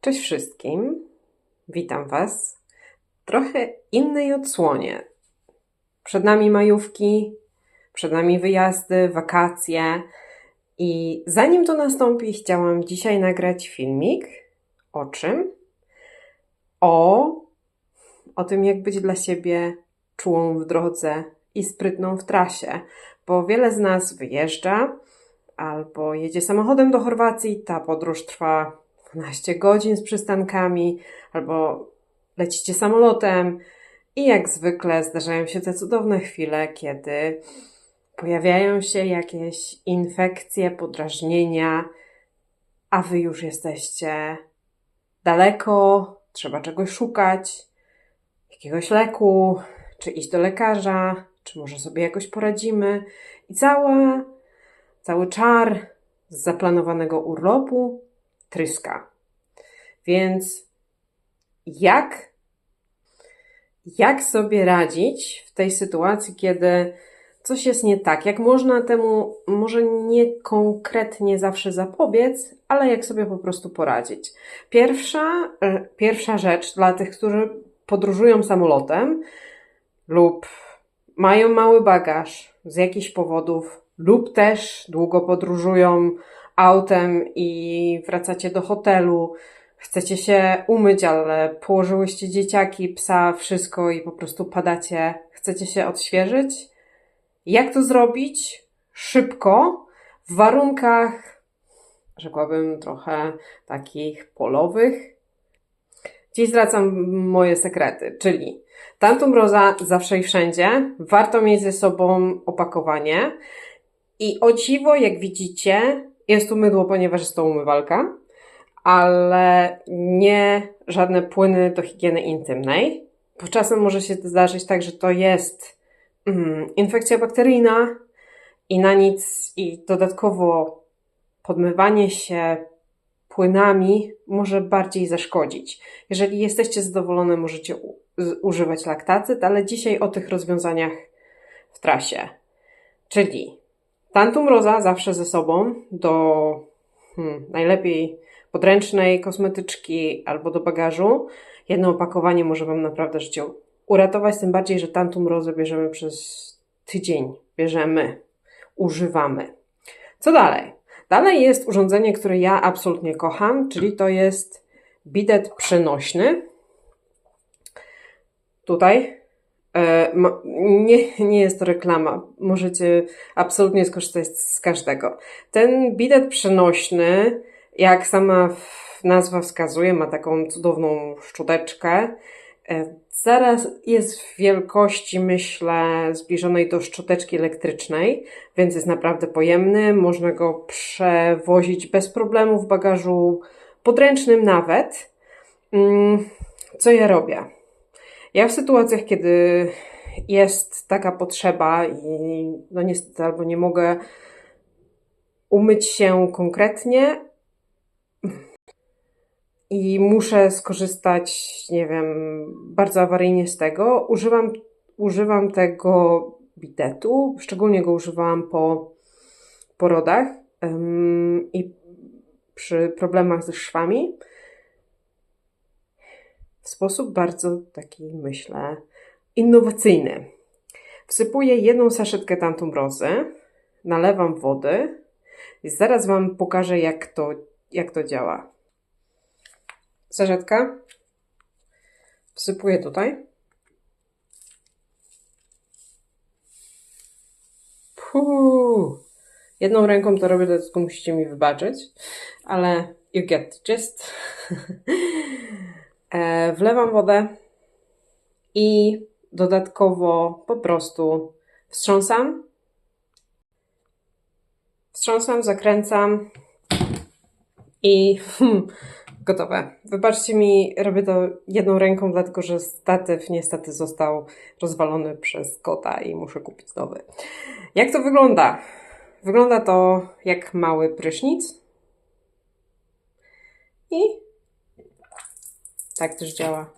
Cześć wszystkim. Witam Was. Trochę innej odsłonie. Przed nami majówki, przed nami wyjazdy, wakacje. I zanim to nastąpi, chciałam dzisiaj nagrać filmik. O czym? O, o tym, jak być dla siebie czułą w drodze i sprytną w trasie. Bo wiele z nas wyjeżdża albo jedzie samochodem do Chorwacji. Ta podróż trwa 12 godzin z przystankami, albo lecicie samolotem. I jak zwykle zdarzają się te cudowne chwile, kiedy pojawiają się jakieś infekcje, podrażnienia, a wy już jesteście daleko, trzeba czegoś szukać, jakiegoś leku, czy iść do lekarza, czy może sobie jakoś poradzimy. I cała, cały czar z zaplanowanego urlopu tryska. Więc jak, jak sobie radzić w tej sytuacji, kiedy coś jest nie tak? Jak można temu może nie konkretnie zawsze zapobiec, ale jak sobie po prostu poradzić? Pierwsza, e, pierwsza rzecz dla tych, którzy podróżują samolotem lub mają mały bagaż z jakichś powodów, lub też długo podróżują autem i wracacie do hotelu, chcecie się umyć, ale położyłyście dzieciaki, psa, wszystko i po prostu padacie, chcecie się odświeżyć. Jak to zrobić? Szybko, w warunkach, rzekłabym, trochę takich polowych. Dziś zwracam moje sekrety, czyli Tantum Rosa zawsze i wszędzie. Warto mieć ze sobą opakowanie. I o dziwo, jak widzicie, jest tu mydło, ponieważ jest to umywalka, ale nie żadne płyny do higieny intymnej. Bo czasem może się zdarzyć tak, że to jest mm, infekcja bakteryjna i na nic, i dodatkowo podmywanie się płynami może bardziej zaszkodzić. Jeżeli jesteście zadowolone, możecie u- używać laktacyt, ale dzisiaj o tych rozwiązaniach w trasie. Czyli Tantum Rosa zawsze ze sobą do hmm, najlepiej podręcznej kosmetyczki albo do bagażu. Jedno opakowanie może Wam naprawdę życie uratować, tym bardziej, że Tantum Rosa bierzemy przez tydzień. Bierzemy, używamy. Co dalej? Dalej jest urządzenie, które ja absolutnie kocham, czyli to jest bidet przenośny. Tutaj Nie, nie jest to reklama. Możecie absolutnie skorzystać z każdego. Ten bidet przenośny, jak sama nazwa wskazuje, ma taką cudowną szczoteczkę. E, Zaraz jest w wielkości, myślę, zbliżonej do szczoteczki elektrycznej, więc jest naprawdę pojemny. Można go przewozić bez problemu w bagażu podręcznym nawet. Mm, Co ja robię? Ja w sytuacjach, kiedy jest taka potrzeba i no niestety albo nie mogę umyć się konkretnie i muszę skorzystać, nie wiem, bardzo awaryjnie z tego, używam, używam tego bidetu. Szczególnie go używałam po porodach i przy problemach ze szwami w sposób bardzo taki, myślę, innowacyjny. Wsypuję jedną saszetkę tantum rozy, nalewam wody i zaraz Wam pokażę, jak to, jak to działa. Saszetka wsypuję tutaj. Puh. Jedną ręką to robię, dlatego musicie mi wybaczyć, ale you get the gist. E, wlewam wodę i dodatkowo po prostu wstrząsam. Wstrząsam, zakręcam i hmm, gotowe. Wybaczcie mi, robię to jedną ręką, dlatego że statyw niestety został rozwalony przez kota i muszę kupić nowy. Jak to wygląda? Wygląda to jak mały prysznic. I tak też działa.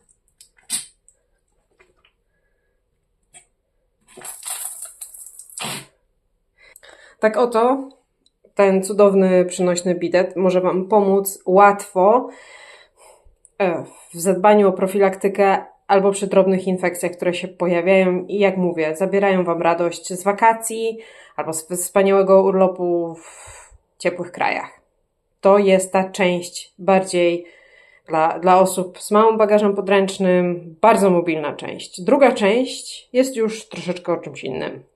Tak oto ten cudowny, przynośny bidet może Wam pomóc łatwo e, w zadbaniu o profilaktykę albo przy drobnych infekcjach, które się pojawiają i jak mówię, zabierają Wam radość z wakacji albo z wspaniałego urlopu w ciepłych krajach. To jest ta część bardziej dla, dla osób z małym bagażem podręcznym, bardzo mobilna część. Druga część jest już troszeczkę o czymś innym.